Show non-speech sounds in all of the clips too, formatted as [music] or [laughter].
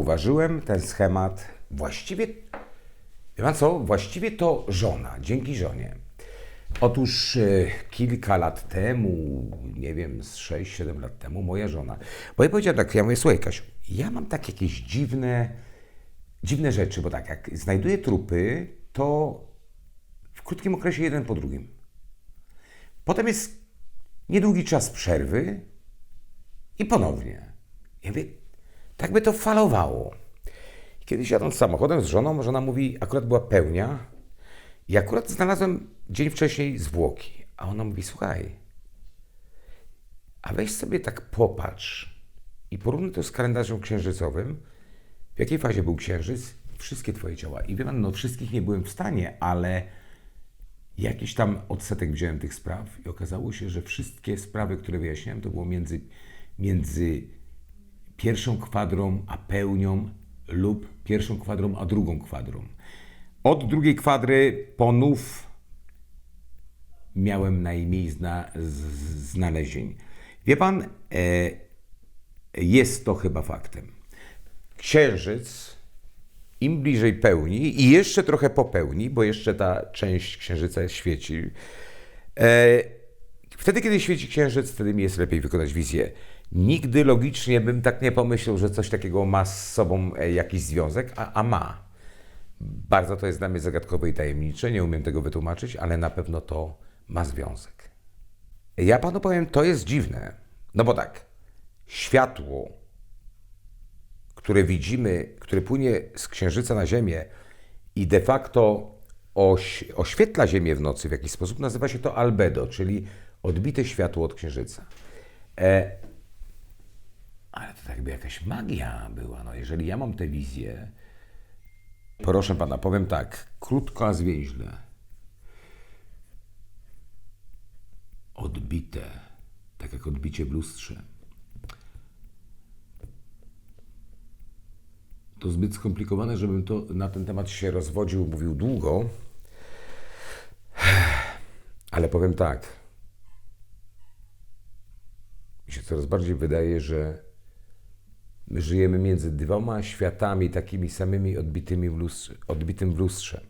zauważyłem ten schemat. Właściwie, wie pan co? Właściwie to żona, dzięki żonie. Otóż e, kilka lat temu, nie wiem, z 6-7 lat temu, moja żona, bo ja powiedziałem tak, ja mówię, słuchaj Kasiu, ja mam tak jakieś dziwne, dziwne rzeczy, bo tak, jak znajduję trupy, to w krótkim okresie jeden po drugim. Potem jest niedługi czas przerwy i ponownie. Ja mówię, tak by to falowało. Kiedyś jadąc samochodem z żoną, żona mówi, akurat była pełnia i akurat znalazłem dzień wcześniej zwłoki. A ona mówi, słuchaj, a weź sobie tak popatrz i porównuj to z kalendarzem księżycowym. W jakiej fazie był księżyc? Wszystkie twoje ciała. I wie pan, no wszystkich nie byłem w stanie, ale jakiś tam odsetek wziąłem tych spraw i okazało się, że wszystkie sprawy, które wyjaśniałem, to było między, między pierwszą kwadrą a pełnią lub pierwszą kwadrą a drugą kwadrą. Od drugiej kwadry ponów miałem najmniej zna, znalezień. Wie pan, e, jest to chyba faktem. Księżyc, im bliżej pełni i jeszcze trochę po pełni, bo jeszcze ta część księżyca świeci, e, wtedy, kiedy świeci księżyc, wtedy mi jest lepiej wykonać wizję. Nigdy logicznie bym tak nie pomyślał, że coś takiego ma z sobą e, jakiś związek, a, a ma. Bardzo to jest dla mnie zagadkowe i tajemnicze, nie umiem tego wytłumaczyć, ale na pewno to ma związek. Ja panu powiem, to jest dziwne. No bo tak, światło, które widzimy, które płynie z księżyca na Ziemię i de facto oś, oświetla Ziemię w nocy w jakiś sposób, nazywa się to albedo, czyli odbite światło od księżyca. E, ale to jakby jakaś magia była. No, jeżeli ja mam tę wizję, proszę pana, powiem tak, krótko, a zwięźle. Odbite, tak jak odbicie w lustrze. To zbyt skomplikowane, żebym to na ten temat się rozwodził, mówił długo. Ale powiem tak. Mi się coraz bardziej wydaje, że my żyjemy między dwoma światami takimi samymi odbitymi w lustrze, odbitym w lustrze.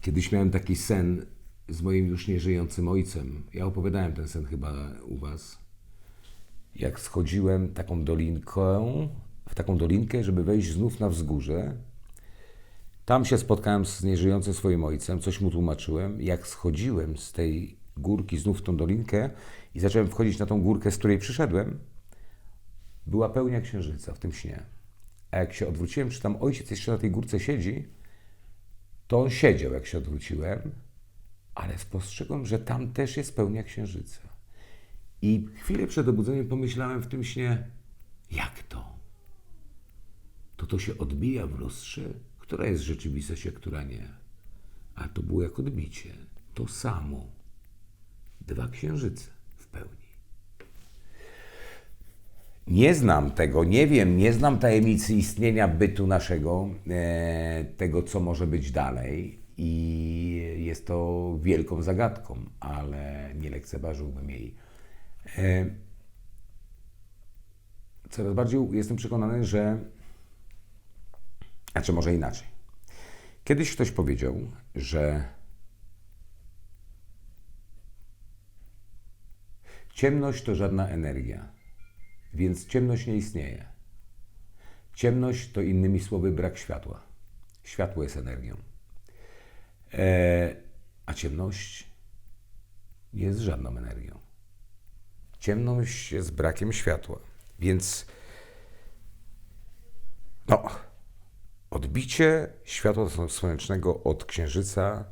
Kiedyś miałem taki sen z moim już nieżyjącym ojcem. Ja opowiadałem ten sen chyba u was. Jak schodziłem taką dolinką, w taką dolinkę, żeby wejść znów na wzgórze. Tam się spotkałem z nieżyjącym swoim ojcem, coś mu tłumaczyłem. Jak schodziłem z tej górki znów w tą dolinkę i zacząłem wchodzić na tą górkę, z której przyszedłem, była pełnia księżyca w tym śnie. A jak się odwróciłem, czy tam ojciec jeszcze na tej górce siedzi, to on siedział, jak się odwróciłem, ale spostrzegłem, że tam też jest pełnia księżyca. I chwilę przed obudzeniem pomyślałem w tym śnie, jak to? To to się odbija w lustrze, która jest rzeczywistość, a która nie. A to było jak odbicie. To samo. Dwa księżyce w pełni. Nie znam tego, nie wiem, nie znam tajemnicy istnienia bytu naszego, e, tego co może być dalej i jest to wielką zagadką, ale nie lekceważyłbym jej. E, coraz bardziej jestem przekonany, że, znaczy może inaczej. Kiedyś ktoś powiedział, że ciemność to żadna energia więc ciemność nie istnieje. Ciemność to innymi słowy brak światła. Światło jest energią. E, a ciemność nie jest żadną energią. Ciemność jest brakiem światła. Więc no, odbicie światła słonecznego od księżyca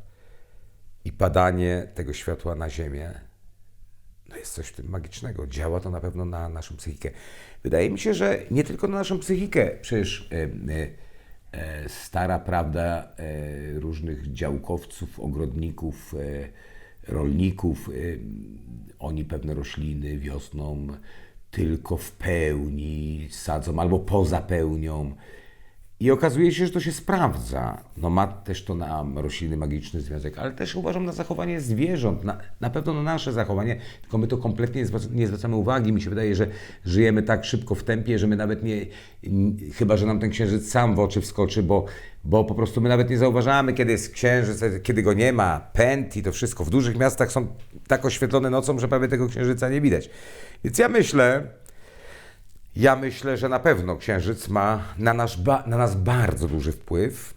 i padanie tego światła na Ziemię no jest coś w tym magicznego. Działa to na pewno na naszą psychikę. Wydaje mi się, że nie tylko na naszą psychikę. Przecież e, e, stara prawda e, różnych działkowców, ogrodników, rolników, oni pewne rośliny wiosną tylko w pełni sadzą albo poza pełnią. I okazuje się, że to się sprawdza. No ma też to na rośliny magiczny związek, ale też uważam na zachowanie zwierząt, na, na pewno na nasze zachowanie, tylko my to kompletnie nie zwrac- nie zwracamy uwagi. Mi się wydaje, że żyjemy tak szybko w tempie, że my nawet nie, chyba że nam ten księżyc sam w oczy wskoczy, bo, bo po prostu my nawet nie zauważamy, kiedy jest księżyc, kiedy go nie ma, pęd i to wszystko. W dużych miastach są tak oświetlone nocą, że prawie tego księżyca nie widać. Więc ja myślę, ja myślę, że na pewno Księżyc ma na, nasz na nas bardzo duży wpływ,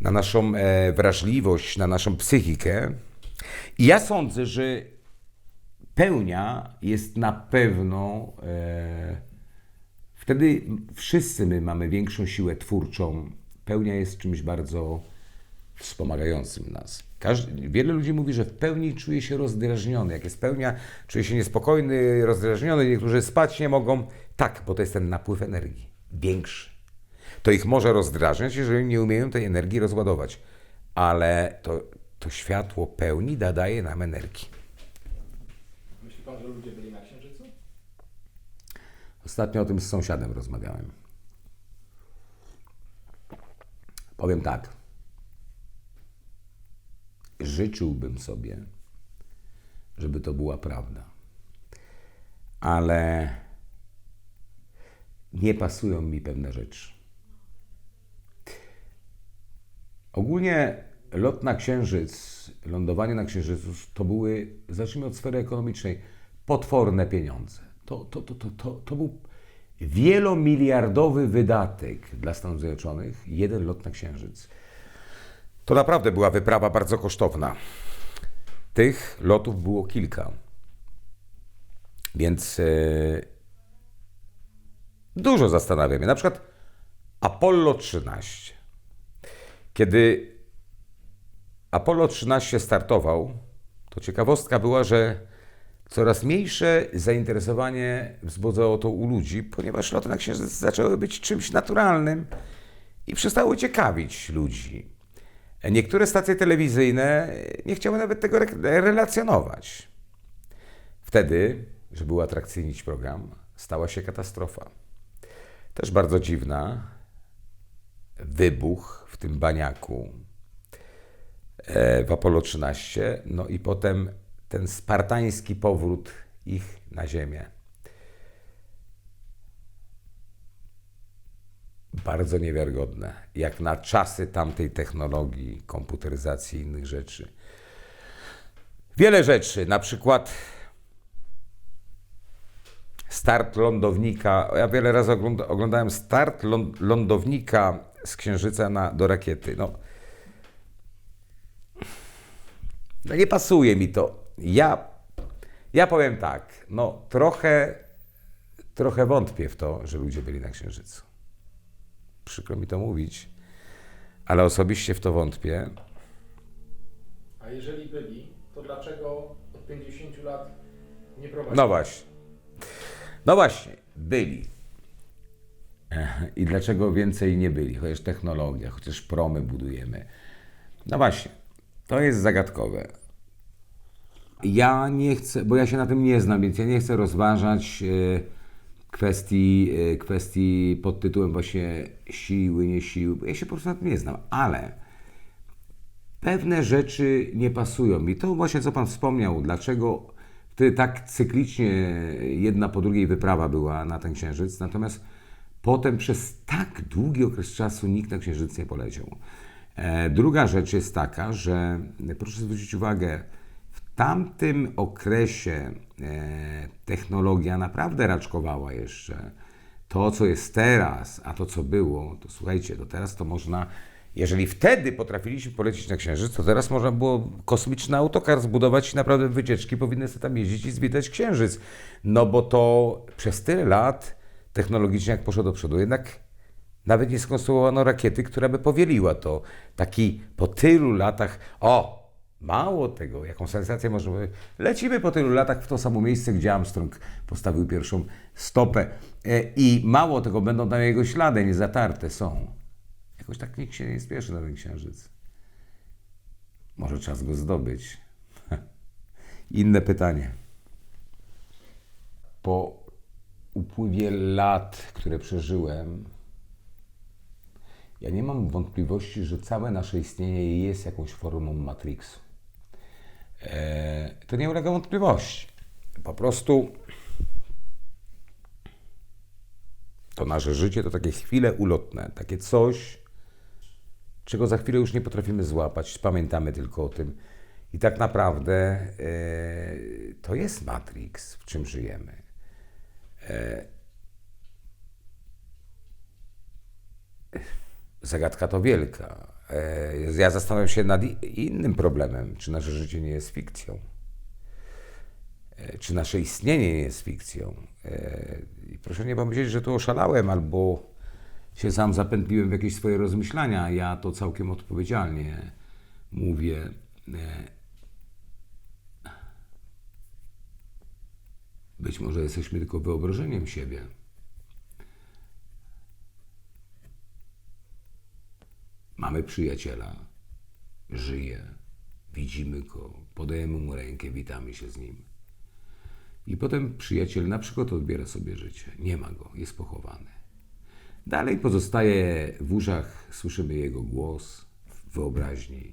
na naszą e, wrażliwość, na naszą psychikę. I ja sądzę, że pełnia jest na pewno. E, wtedy wszyscy my mamy większą siłę twórczą. Pełnia jest czymś bardzo wspomagającym nas. Każdy, wiele ludzi mówi, że w pełni czuje się rozdrażniony. Jak jest pełnia, czuje się niespokojny, rozdrażniony. Niektórzy spać nie mogą. Tak, bo to jest ten napływ energii. Większy. To ich może rozdrażniać, jeżeli nie umieją tej energii rozładować. Ale to, to światło pełni da, daje nam energii. Myśli pan, że ludzie byli na Księżycu? Ostatnio o tym z sąsiadem rozmawiałem. Powiem tak. Życzyłbym sobie, żeby to była prawda. Ale nie pasują mi pewne rzeczy. Ogólnie lot na Księżyc, lądowanie na Księżycu to były, zacznijmy od sfery ekonomicznej, potworne pieniądze. To, to, to, to, to, to był wielomiliardowy wydatek dla Stanów Zjednoczonych, jeden lot na Księżyc. To naprawdę była wyprawa bardzo kosztowna. Tych lotów było kilka. Więc e, dużo zastanawia mnie. Na przykład Apollo 13. Kiedy Apollo 13 startował, to ciekawostka była, że coraz mniejsze zainteresowanie wzbudzało to u ludzi, ponieważ loty na Księżyc zaczęły być czymś naturalnym i przestały ciekawić ludzi. Niektóre stacje telewizyjne nie chciały nawet tego re- relacjonować. Wtedy, żeby uatrakcyjnić program, stała się katastrofa. Też bardzo dziwna. Wybuch w tym baniaku e, w Apollo 13, no i potem ten spartański powrót ich na Ziemię. Bardzo niewiarygodne, jak na czasy tamtej technologii, komputeryzacji i innych rzeczy. Wiele rzeczy, na przykład start lądownika. Ja wiele razy ogląda, oglądałem start ląd, lądownika z Księżyca na, do rakiety. No, no nie pasuje mi to. Ja, ja powiem tak, no trochę, trochę wątpię w to, że ludzie byli na Księżycu. Przykro mi to mówić, ale osobiście w to wątpię. A jeżeli byli, to dlaczego od 50 lat nie prowadzili? No właśnie. No właśnie, byli. I dlaczego więcej nie byli? Chociaż technologia, chociaż promy budujemy. No właśnie, to jest zagadkowe. Ja nie chcę, bo ja się na tym nie znam, więc ja nie chcę rozważać e, kwestii, e, kwestii pod tytułem właśnie siły, nie siły, ja się po prostu na tym nie znam, ale pewne rzeczy nie pasują mi. To właśnie, co Pan wspomniał, dlaczego wtedy tak cyklicznie jedna po drugiej wyprawa była na ten Księżyc, natomiast potem przez tak długi okres czasu nikt na Księżyc nie poleciał. E, druga rzecz jest taka, że proszę zwrócić uwagę, tamtym okresie e, technologia naprawdę raczkowała jeszcze. To, co jest teraz, a to, co było, to słuchajcie, to teraz to można, jeżeli wtedy potrafiliśmy polecieć na Księżyc, to teraz można było kosmiczny autokar zbudować i naprawdę wycieczki powinny sobie tam jeździć i zwiedzać Księżyc. No bo to przez tyle lat technologicznie jak poszło do przodu, jednak nawet nie skonstruowano rakiety, która by powieliła to. Taki po tylu latach, o, mało tego, jaką sensację możemy. Lecimy po tylu latach w to samo miejsce, gdzie Armstrong postawił pierwszą stopę. E, I mało tego, będą tam jego ślady niezatarte są. Jakoś tak nikt się nie spieszy na ten księżyc. Może czas go zdobyć. [laughs] Inne pytanie. Po upływie lat, które przeżyłem, Ja nie mam wątpliwości, że całe nasze istnienie jest jakąś formą Matrixu. E, to nie ulega wątpliwości. Po prostu to nasze życie to takie chwile ulotne, takie coś, czego za chwilę już nie potrafimy złapać, pamiętamy tylko o tym. I tak naprawdę e, to jest Matrix, w czym żyjemy. Zagadka to wielka. E, Ja zastanawiam się nad innym problemem, czy nasze życie nie jest fikcją. E, Czy nasze istnienie nie jest fikcją. E, I proszę nie pomyśleć, że tu oszalałem albo się sam zapętliłem w jakieś swoje rozmyślania. Ja to całkiem odpowiedzialnie mówię. Być może jesteśmy tylko wyobrażeniem siebie. Mamy przyjaciela, żyje, widzimy go, podajemy mu rękę, witamy się z nim. I potem przyjaciel na przykład odbiera sobie życie. Nie ma go, jest pochowany. Dalej pozostaje w uszach, słyszymy jego głos, w wyobraźni.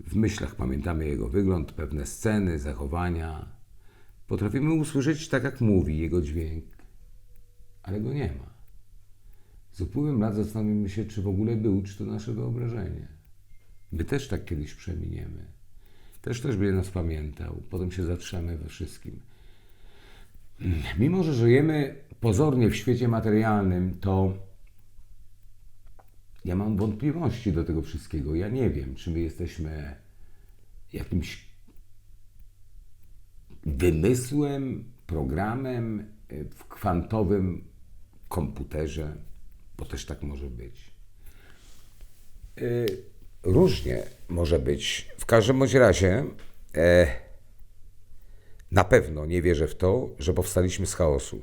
W myślach pamiętamy jego wygląd, pewne sceny, zachowania. Potrafimy usłyszeć tak, jak mówi, jego dźwięk, ale go nie ma. Z upływem lat zastanowimy się, czy w ogóle był, czy to nasze wyobrażenie. My też tak kiedyś przeminiemy. Też też będzie nas pamiętał. Potem się zatrzemy we wszystkim. Mimo, że żyjemy pozornie w świecie materialnym, to ja mam wątpliwości do tego wszystkiego. Ja nie wiem, czy my jesteśmy jakimś wymysłem, programem y, w kwantowym komputerze, bo też tak może być. Y, Różnie może być. W każdym bądź razie e, na pewno nie wierzę w to, że powstaliśmy z chaosu.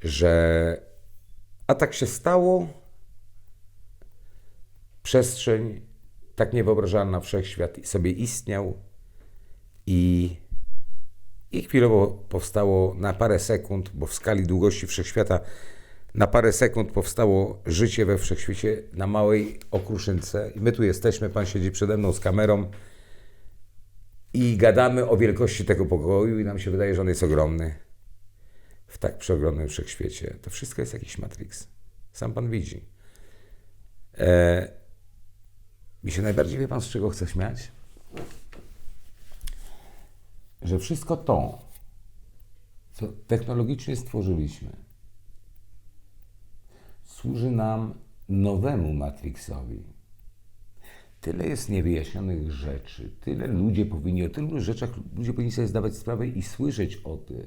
Że a tak się stało, przestrzeń tak niewyobrażalna wszechświat sobie istniał i i chwilowo powstało na parę sekund, bo w skali długości wszechświata na parę sekund powstało życie we wszechświecie na małej okruszynce. I my tu jesteśmy, pan siedzi przede mną z kamerą i gadamy o wielkości tego pokoju i nam się wydaje, że on jest ogromny. W tak przeogromnym wszechświecie. To wszystko jest jakiś Matrix. Sam pan widzi. E, mi się najbardziej, wie pan, z czego chcę śmiać? że wszystko to, co technologicznie stworzyliśmy, służy nam nowemu Matrixowi. Tyle jest niewyjaśnionych rzeczy, tyle ludzie powinni, o tylu rzeczach ludzie powinni sobie zdawać sprawę i słyszeć o tym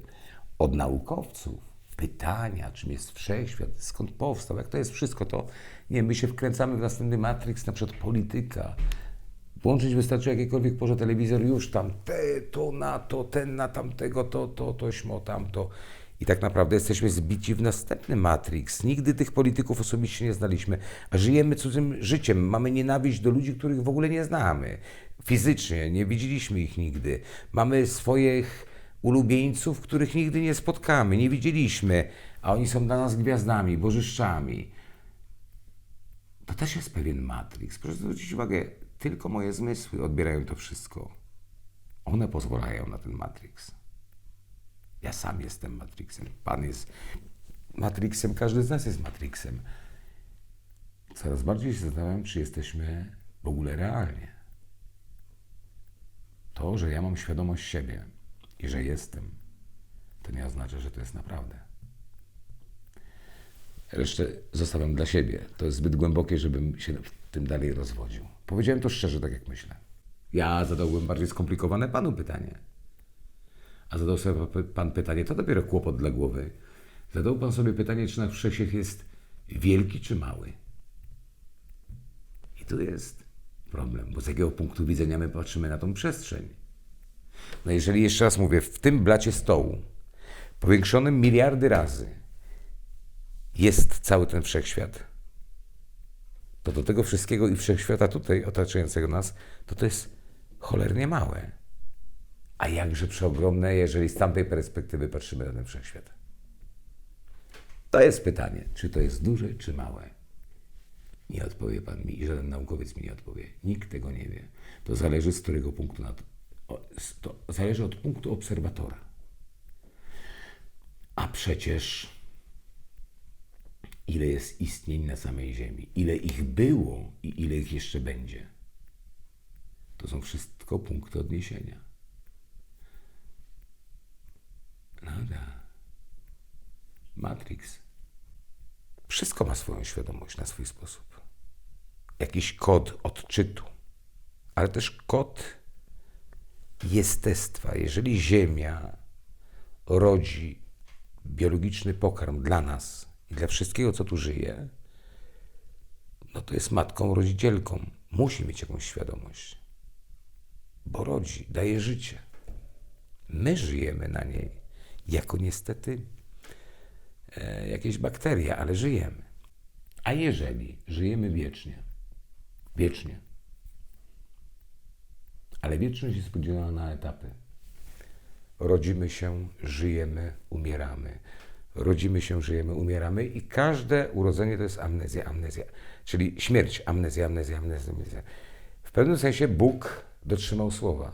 od naukowców. Pytania, czym jest wszechświat, skąd powstał, jak to jest wszystko to. Nie, my się wkręcamy w następny Matrix, na przykład polityka, Włączyć wystarczy jakiekolwiek porze telewizor, już tam te, to na to, ten na tamtego, to, to, to, śmo, tamto. I tak naprawdę jesteśmy zbici w następny Matrix. Nigdy tych polityków osobiście nie znaliśmy, a żyjemy cudzym życiem. Mamy nienawiść do ludzi, których w ogóle nie znamy. Fizycznie, nie widzieliśmy ich nigdy. Mamy swoich ulubieńców, których nigdy nie spotkamy, nie widzieliśmy, a oni są dla nas gwiazdami, bożyszczami. To też jest pewien Matrix. Proszę zwrócić uwagę, tylko moje zmysły odbierają to wszystko. One pozwalają na ten Matrix. Ja sam jestem Matrixem. Pan jest Matrixem, każdy z nas jest Matrixem. Coraz bardziej się zastanawiam, czy jesteśmy w ogóle realnie. To, że ja mam świadomość siebie i że jestem, to nie oznacza, że to jest naprawdę. Resztę zostawiam dla siebie. To jest zbyt głębokie, żebym się w tym dalej rozwodził. Powiedziałem to szczerze, tak jak myślę. Ja zadałbym bardziej skomplikowane panu pytanie. A zadał sobie pa- pan pytanie, to dopiero kłopot dla głowy. Zadał pan sobie pytanie, czy nasz wszechświat jest wielki czy mały. I tu jest problem, bo z jakiego punktu widzenia my patrzymy na tą przestrzeń. No jeżeli jeszcze raz mówię, w tym blacie stołu, powiększonym miliardy razy, jest cały ten wszechświat, to do tego wszystkiego i wszechświata tutaj otaczającego nas, to to jest cholernie małe. A jakże przeogromne, jeżeli z tamtej perspektywy patrzymy na ten wszechświat. To jest pytanie, czy to jest duże, czy małe. Nie odpowie pan mi i żaden naukowiec mi nie odpowie. Nikt tego nie wie. To zależy z którego punktu na to. To zależy od punktu obserwatora. A przecież ile jest istnień na samej Ziemi, ile ich było i ile ich jeszcze będzie. To są wszystko punkty odniesienia. No da. Matrix. Wszystko ma swoją świadomość na swój sposób. Jakiś kod odczytu, ale też kod jestestwa. Jeżeli Ziemia rodzi biologiczny pokarm dla nas i dla wszystkiego, co tu żyje, no to jest matką rodzicielką. Musi mieć jakąś świadomość, bo rodzi, daje życie. My żyjemy na niej jako niestety e, jakieś bakterie, ale żyjemy. A jeżeli żyjemy wiecznie, wiecznie, ale wieczność jest podzielona na etapy. Rodzimy się, żyjemy, umieramy. Rodzimy się, żyjemy, umieramy i każde urodzenie to jest amnezja, amnezja. Czyli śmierć, amnezja, amnezja, amnezja. amnezja. W pewnym sensie Bóg dotrzymał słowa.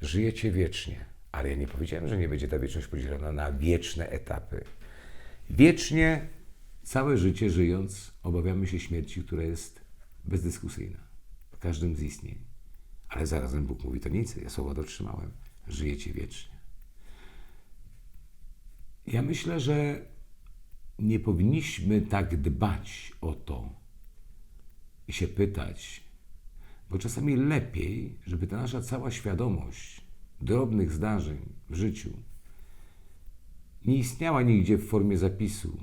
Żyjecie wiecznie. Ale ja nie powiedziałem, że nie będzie ta wieczność podzielona na wieczne etapy. Wiecznie, całe życie żyjąc, obawiamy się śmierci, która jest bezdyskusyjna w każdym z istnień. Ale zarazem Bóg mówi, to nic, ja słowa dotrzymałem. Żyjecie wiecznie. Ja myślę, że nie powinniśmy tak dbać o to i się pytać, bo czasami lepiej, żeby ta nasza cała świadomość drobnych zdarzeń w życiu nie istniała nigdzie w formie zapisu.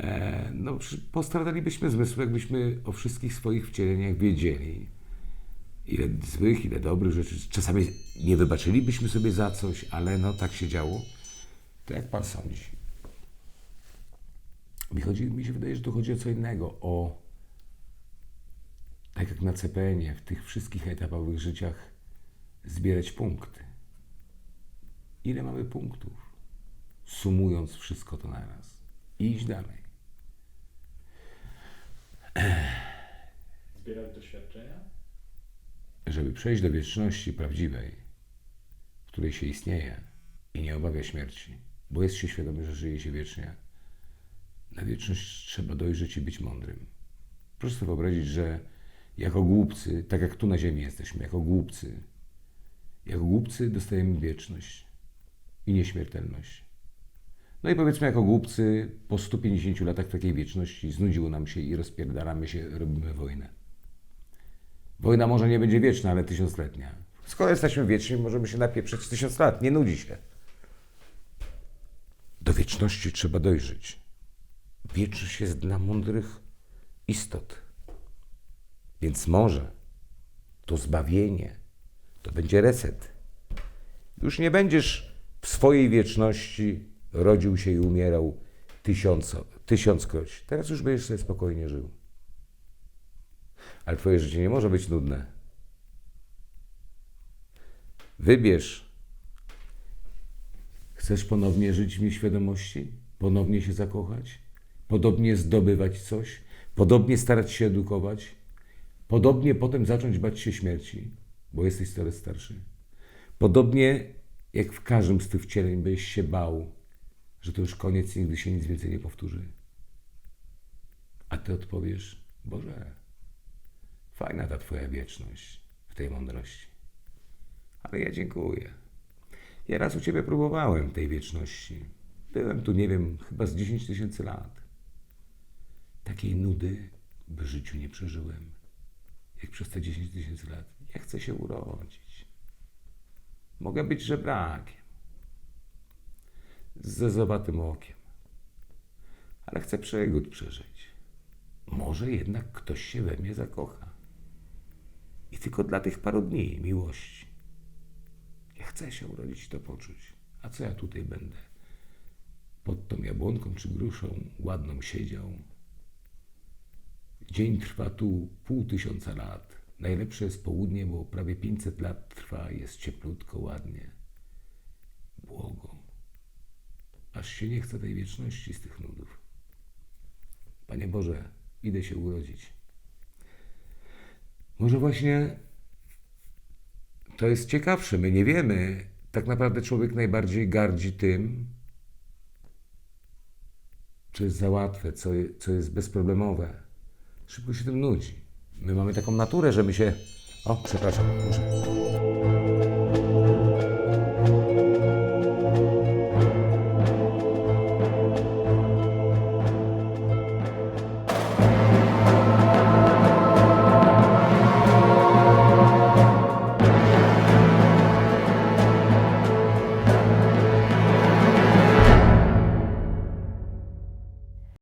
E, no, postradalibyśmy zmysł, jakbyśmy o wszystkich swoich wcieleniach wiedzieli. Ile złych, ile dobrych rzeczy. Czasami nie wybaczylibyśmy sobie za coś, ale no tak się działo. To jak pan sądzi? Mi, chodzi, mi się wydaje, że tu chodzi o co innego. O tak jak na CPN-ie, w tych wszystkich etapowych życiach zbierać punkty. Ile mamy punktów? Sumując wszystko to naraz. I iść dalej. Zbierać doświadczenia? Żeby przejść do wieczności prawdziwej, w której się istnieje i nie obawia śmierci, bo jest się świadomy, że żyje się wiecznie, na wieczność trzeba dojrzeć i być mądrym. Proszę sobie wyobrazić, że jako głupcy, tak jak tu na ziemi jesteśmy, jako głupcy, jako głupcy dostajemy wieczność i nieśmiertelność. No i powiedzmy, jako głupcy, po 150 latach takiej wieczności znudziło nam się i rozpierdalamy się, robimy wojnę. Wojna może nie będzie wieczna, ale tysiącletnia. Skoro jesteśmy wieczni, możemy się napieprzyć tysiąc lat. Nie nudzi się. Do wieczności trzeba dojrzeć. Wieczność jest dla mądrych istot. Więc może to zbawienie, to będzie reset. Już nie będziesz w swojej wieczności rodził się i umierał tysiąco, tysiąckroć. Teraz już będziesz sobie spokojnie żył. Ale twoje życie nie może być nudne. Wybierz. Chcesz ponownie żyć w nieświadomości? Ponownie się zakochać? Podobnie zdobywać coś? Podobnie starać się edukować? Podobnie potem zacząć bać się śmierci, bo jesteś coraz starszy? Podobnie jak w każdym z tych wcieleń byś się bał, że to już koniec nigdy się nic więcej nie powtórzy. A ty odpowiesz, Boże, Fajna ta twoja wieczność w tej mądrości. Ale ja dziękuję. Ja raz u ciebie próbowałem tej wieczności. Byłem tu, nie wiem, chyba z 10 tysięcy lat. Takiej nudy w życiu nie przeżyłem, jak przez te 10 tysięcy lat. Chcę się urodzić. Mogę być żebrakiem, z zezowatym okiem, ale chcę przygód przeżyć. Może jednak ktoś się we mnie zakocha. I tylko dla tych paru dni miłości. Ja chcę się urodzić to poczuć. A co ja tutaj będę? Pod tą jabłonką czy gruszą ładną siedział. Dzień trwa tu pół tysiąca lat. Najlepsze jest południe, bo prawie 500 lat trwa, jest cieplutko, ładnie. Błogo. Aż się nie chce tej wieczności z tych nudów. Panie Boże, idę się urodzić. Może właśnie to jest ciekawsze. My nie wiemy. Tak naprawdę człowiek najbardziej gardzi tym, co jest za łatwe, co, co jest bezproblemowe. Szybko się tym nudzi. My mamy taką naturę, że my się. O, przepraszam, muszę.